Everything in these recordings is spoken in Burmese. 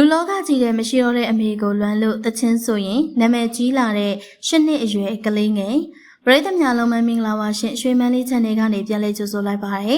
လူလောကကြီးတဲ့မရှိတော့တဲ့အမေကိုလွမ်းလို့တချင်းဆိုရင်နာမည်ကြီးလာတဲ့ရှစ်နှစ်အရွယ်ကလေးငယ်ပရိသတ်များလုံးမမင်္ဂလာပါရှင်ရွှေမန်းလေး channel ကနေပြန်လည်ကြိုဆိုလိုက်ပါရစေ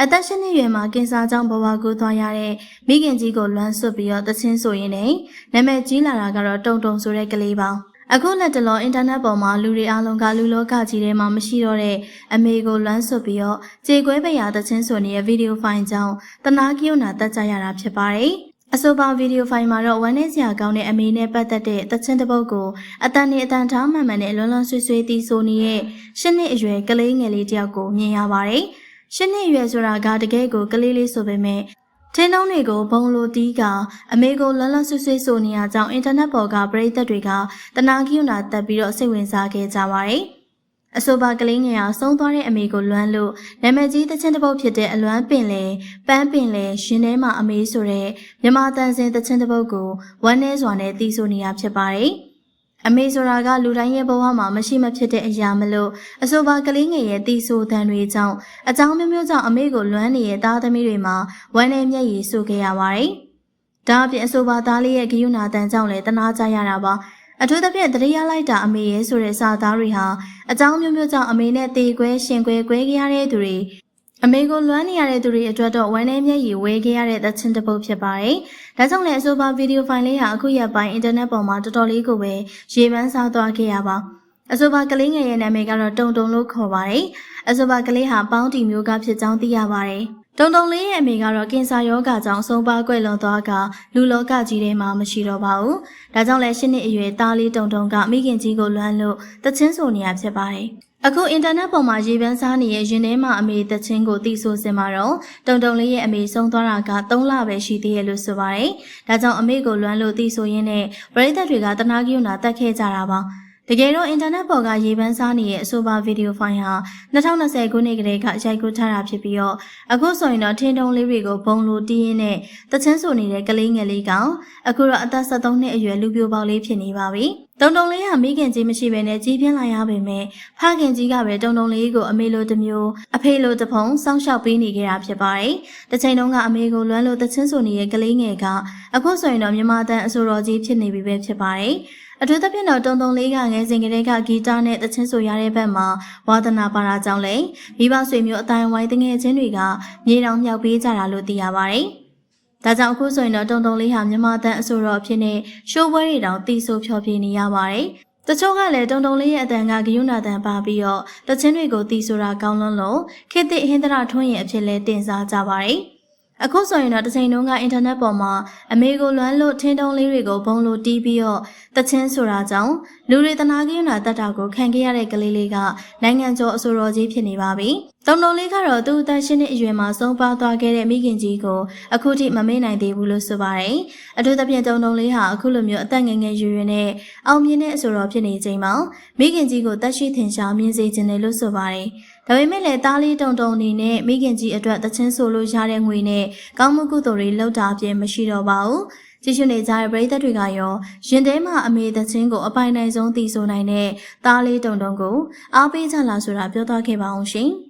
အသက်ရှစ်နှစ်အရွယ်မှာကင်ဆာကြောင့်ဘဝကိုသွားရတဲ့မိခင်ကြီးကိုလွမ်းဆွတ်ပြီးတော့တချင်းဆိုရင်လည်းနာမည်ကြီးလာတာကတော့တုံတုံဆိုတဲ့ကလေးပါအခုလက်တလောအင်တာနက်ပေါ်မှာလူတွေအားလုံးကလူလောကကြီးထဲမှာမရှိတော့တဲ့အမေကိုလွမ်းဆွတ်ပြီးတော့ကြေကွဲပရာတချင်းဆိုနေတဲ့ဗီဒီယိုဖိုင်ကြောင့်တနာကရုဏာတက်ကြရတာဖြစ်ပါတယ်။ အဆိုပါဗီဒီယိုဖိုင်မှာတော့ဝမ်းနည်းစရာကောင်းတဲ့အမေနဲ့ပတ်သက်တဲ့တချင်းတစ်ပုဒ်ကိုအတန်နဲ့အတန်ထားမှန်မှန်နဲ့လွန်းလွန်းဆွေးဆွေးတီးဆိုနေတဲ့ရှစ်နှစ်အရွယ်ကလေးငယ်လေးတယောက်ကိုမြင်ရပါတယ်။ရှစ်နှစ်အရွယ်ဆိုတာကတကယ်ကိုကလေးလေးဆိုပေမဲ့ထင်းနှုံးတွေကိုဘုံလိုတီးကအမေကိုလွန်းလွန်းဆွေးဆွေးဆိုနေရကြောင်းအင်တာနက်ပေါ်ကပရိသတ်တွေကတနာကရုဏာတက်ပြီးတော့စိတ်ဝင်စားခဲ့ကြပါတယ်။ အဆိုပါကလေးငယ်ဟာဆုံးသွားတဲ့အမေကိုလွမ်းလို့နာမည်ကြီးသချင်းတစ်ပုတ်ဖြစ်တဲ့အလွမ်းပင်လေပန်းပင်လေရှင်ထဲမှာအမေဆိုတဲ့မြမတန်စင်သချင်းတစ်ပုတ်ကိုဝမ်းနေစွာနဲ့တီးဆိုနေရဖြစ်ပါတယ်။အမေဆိုတာကလူတိုင်းရဲ့ဘဝမှာမရှိမဖြစ်တဲ့အရာမလို့အဆိုပါကလေးငယ်ရဲ့တီးဆိုတန်တွေကြောင့်အကြောင်းမျိုးမျိုးကြောင့်အမေကိုလွမ်းနေတဲ့သားသမီးတွေမှာဝမ်းနေမျက်ရည်ဆိုခဲ့ရပါတယ်။ဒါအပြင်အဆိုပါသားလေးရဲ့ဂယုဏတန်ကြောင့်လည်းတနာကြရတာပါ။ အထူးသဖြင့်တရိယာလိုက်တာအမေရဲ့ဆိုတဲ့စာသားတွေဟာအကြောင်းမျိုးမျိုးကြောင့်အမေနဲ့တေကွဲရှင်ကွဲကွဲကြရတဲ့သူတွေအမေကိုလွမ်းနေရတဲ့သူတွေအတွက်တော့ဝမ်းနည်းမျက်ရည်ဝဲခဲ့ရတဲ့သချင်းတစ်ပုတ်ဖြစ်ပါတယ်။ဒါကြောင့်လည်းအဆိုပါဗီဒီယိုဖိုင်လေးဟာအခုရက်ပိုင်းအင်တာနက်ပေါ်မှာတော်တော်လေးကိုပဲရေပန်းစားသွားခဲ့ရပါအဆိုပါကလေးငယ်ရဲ့နာမည်ကတော့တုံတုံလို့ခေါ်ပါတယ်။အဆိုပါကလေးဟာပေါင်းတီမျိုးကဖြစ်ကြောင်းသိရပါတယ်။ တုံတုံလေးရဲ့အမေကတော့ကင်ဆာရောဂါကြောင့်ဆုံးပါကွယ်လွန်သွားကလူလောကကြီးထဲမှာမရှိတော့ပါဘူး။ဒါကြောင့်လည်းရှစ်နှစ်အရွယ်သားလေးတုံတုံကမိခင်ကြီးကိုလွမ်းလို့တချင်းဆိုနေရဖြစ်ပါတယ်။အခုအင်တာနက်ပေါ်မှာရေပန်းစားနေတဲ့ရင်ထဲမှာအမေတချင်းကိုတီးဆိုစင်မှာတော့တုံတုံလေးရဲ့အမေဆုံးသွားတာက3လပဲရှိသေးရဲ့လို့ဆိုပါတယ်။ဒါကြောင့်အမေကိုလွမ်းလို့တီးဆိုရင်းနဲ့ပရိသတ်တွေကတနာကရုဏာတက်ခဲ့ကြတာပါ။ တကယ်တော့အင်တာနက်ပေါ်ကရေပန်းစားနေတဲ့အဆိုပါဗီဒီယိုဖိုင်ဟာ2020ခုနှစ်ကတည်းကရိုက်ကူးထားတာဖြစ်ပြီးတော့အခုဆိုရင်တော့ထင်းတုံးလေးတွေကိုဘုံလိုတီးရင်းနဲ့တချင်းဆိုနေတဲ့ကလေးငယ်လေးကောင်အခုတော့အသက်73နှစ်အရွယ်လူပြိုပေါက်လေးဖြစ်နေပါပြီ။တုံတုံလေးဟာမိခင်ကြီးမရှိဘဲနဲ့ကြီးပြင်းလာရပေမဲ့ဖခင်ကြီးကပဲတုံတုံလေးကိုအမေလိုတစ်မျိုးအဖေလိုတစ်ဖုံစောင့်ရှောက်ပေးနေခဲ့တာဖြစ်ပါတယ်။တစ်ချိန်တုန်းကအမေကိုလွမ်းလို့တချင်းဆိုနေတဲ့ကလေးငယ်ကအခုဆိုရင်တော့မြမတန်အဆိုတော်ကြီးဖြစ်နေပြီပဲဖြစ်ပါတယ်။ အထူးသဖြင့်တော့တုံတုံလေးကငယ်စဉ်ကတည်းကဂီတနဲ့သချင်းဆိုရတဲ့ဘက်မှာဝါသနာပါတာကြောင့်လေမိဘဆွေမျိုးအတိုင်းဝိုင်းတငယ်ချင်းတွေကမြေတောင်မြောက်ပေးကြတာလို့သိရပါတယ်။ဒါကြောင့်အခုဆိုရင်တော့တုံတုံလေးဟာမြမတန်အဆိုတော်အဖြစ်နဲ့ရှိုးပွဲတွေတောင်တီးဆိုဖြောပြနေရပါတယ်။တချို့ကလည်းတုံတုံလေးရဲ့အတန်ကဂယုဏတန်ပါပြီးတော့တချင်းတွေကိုတီးဆိုတာကောင်းလွန်းလို့ခေတ်သစ်ဟင်္ဒရာထွန်းရင်အဖြစ်လဲတင်စားကြပါတယ်။ အခုဆိုရင်တော့တစ်ချိန်လုံးကအင်တာနက်ပေါ်မှာအမေကိုလွမ်းလို့ထင်းတုံးလေးတွေကိုဘုံလို့တီးပြီးတော့တချင်းဆိုတာကြောင့်လူတွေတနာကင်းနာတတ်တာကိုခံခဲ့ရတဲ့ကလေးလေးကနိုင်ငံကျော်အဆိုတော်ကြီးဖြစ်နေပါပြီ။တုံတုံလေးကတော့သူ့အသက်ရှင်တဲ့အရွယ်မှာဆုံးပါသွားခဲ့တဲ့မိခင်ကြီးကိုအခုထိမမေ့နိုင်သေးဘူးလို့ဆိုပါတယ်။အထူးသဖြင့်တုံတုံလေးဟာအခုလိုမျိုးအသက်ငယ်ငယ်ရွယ်ရွယ်နဲ့အောင်မြင်တဲ့အဆိုတော်ဖြစ်နေချိန်မှာမိခင်ကြီးကိုတက်ရှိထင်ရှားမြင်စေခြင်းတယ်လို့ဆိုပါတယ်။ဒါပေမဲ့လည်းတားလေးတုံတုံအနေနဲ့မိခင်ကြီးအတွက်တချင်းဆိုလို့ရတဲ့ငွေနဲ့ကောင်းမှုကုသိုလ်တွေလုပ်တာအပြင်မရှိတော့ပါဘူး။ကြည့်ရှုနေကြတဲ့ပရိသတ်တွေကရောရင်ထဲမှာအမေသချင်းကိုအပိုင်နိုင်ဆုံးသိဆိုနိုင်တဲ့တားလေးတုံတုံကိုအားပေးကြလားဆိုတာပြောသွားခဲ့ပါအောင်ရှင်။